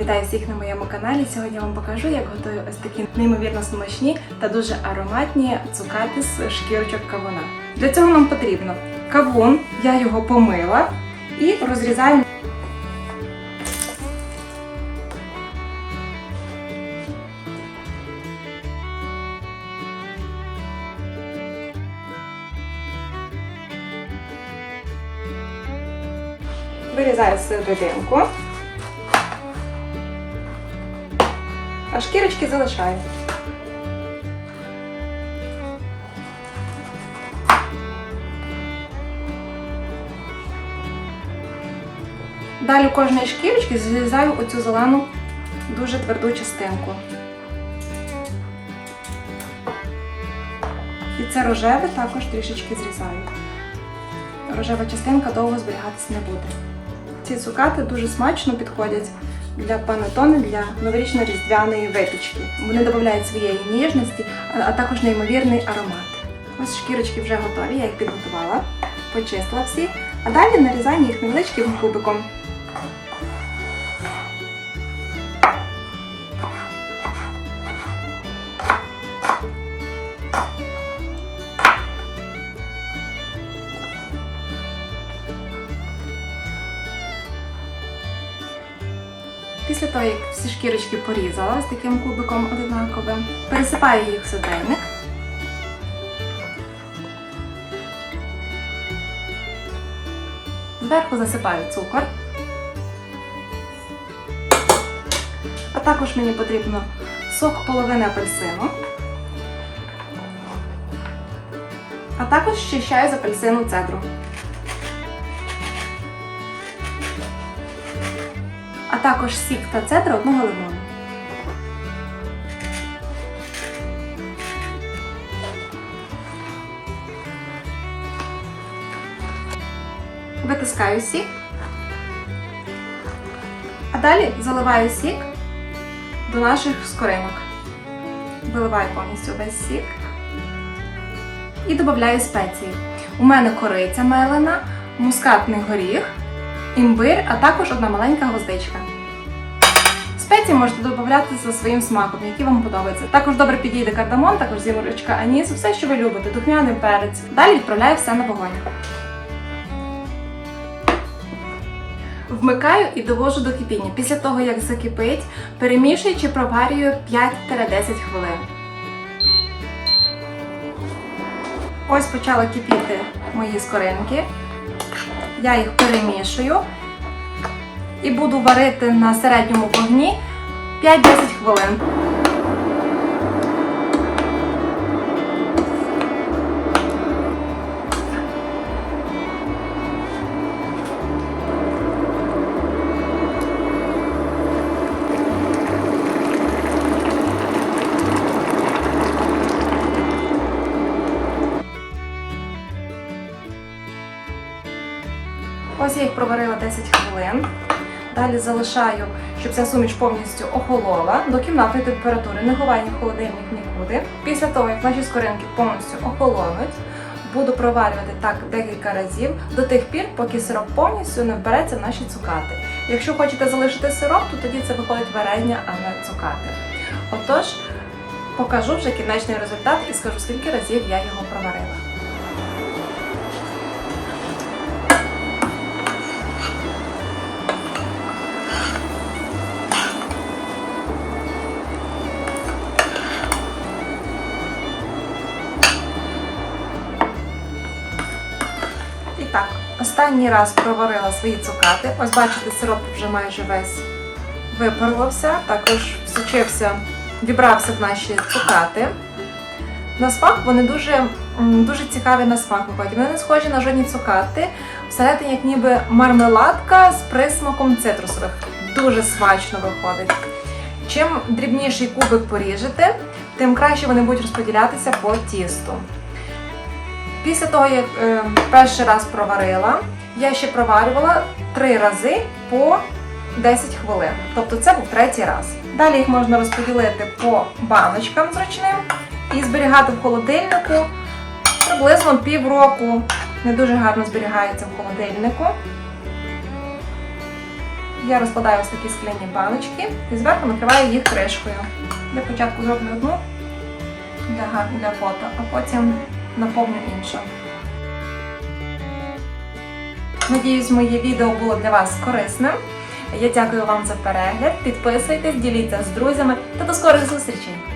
Вітаю всіх на моєму каналі. Сьогодні я вам покажу, як готую ось такі неймовірно смачні та дуже ароматні цукати з шкірочок кавуна. Для цього нам потрібно кавун, я його помила і розрізаю. Вирізаю серединку. А шкірочки залишаю. Далі кожної шкірочки зрізаю оцю зелену дуже тверду частинку. І це рожеве також трішечки зрізаю. Рожева частинка довго зберігатися не буде. Ці цукати дуже смачно підходять для панатони для новорічно-різдвяної випічки. Вони додають своєї ніжності, а також неймовірний аромат. Ось шкірочки вже готові, я їх підготувала, почистила всі, а далі нарізаю їх невеличким кубиком. Після того, як всі шкірочки порізала з таким кубиком одинаковим, пересипаю їх в сотейник. Зверху засипаю цукор. А також мені потрібно сок половини апельсину. А також щищаю з апельсину цедру. А також сік та цедра одного лимону. Витискаю сік, а далі заливаю сік до наших скоринок. Виливаю повністю весь сік і додаю спеції. У мене кориця мелена, мускатний горіх, імбир, а також одна маленька гвоздичка. Спеції можете додати за своїм смаком, які вам подобаються. Також добре підійде кардамон, також зіморочка анісу, все, що ви любите, духмяний перець. Далі відправляю все на вогонь. Вмикаю і довожу до кипіння. Після того, як закипить, перемішую чи проварюю 5-10 хвилин. Ось почали кипіти мої скоринки. Я їх перемішую і буду варити на середньому вогні 5-10 хвилин. Ось я їх проварила 10 хвилин. Далі залишаю, щоб ця суміш повністю охолола до кімнатної температури. Не ховаю холодильник нікуди. Після того, як наші скоринки повністю охолонуть, буду проварювати так декілька разів до тих пір, поки сироп повністю не вбереться в наші цукати. Якщо хочете залишити сироп, то тоді це виходить варення, а не цукати. Отож, покажу вже кінечний результат і скажу, скільки разів я його проварила. Так, останній раз проварила свої цукати. Ось бачите, сироп вже майже весь випарувався, також всучився, вібрався в наші цукати. На смак вони дуже, дуже цікаві на смак виходять. Вони не схожі на жодні цукати. Всередині, як ніби мармеладка з присмаком цитрусових. Дуже смачно виходить. Чим дрібніший кубик поріжете, тим краще вони будуть розподілятися по тісту. Після того, як е, перший раз проварила, я ще проварювала три рази по 10 хвилин. Тобто це був третій раз. Далі їх можна розподілити по баночкам зручним і зберігати в холодильнику приблизно півроку. Не дуже гарно зберігається в холодильнику. Я розкладаю ось такі скляні баночки і зверху накриваю їх кришкою. Для початку зроблю одну для, фото, а потім наповню іншим. Надіюсь, моє відео було для вас корисним. Я дякую вам за перегляд. Підписуйтесь, діліться з друзями та до скорих зустрічей!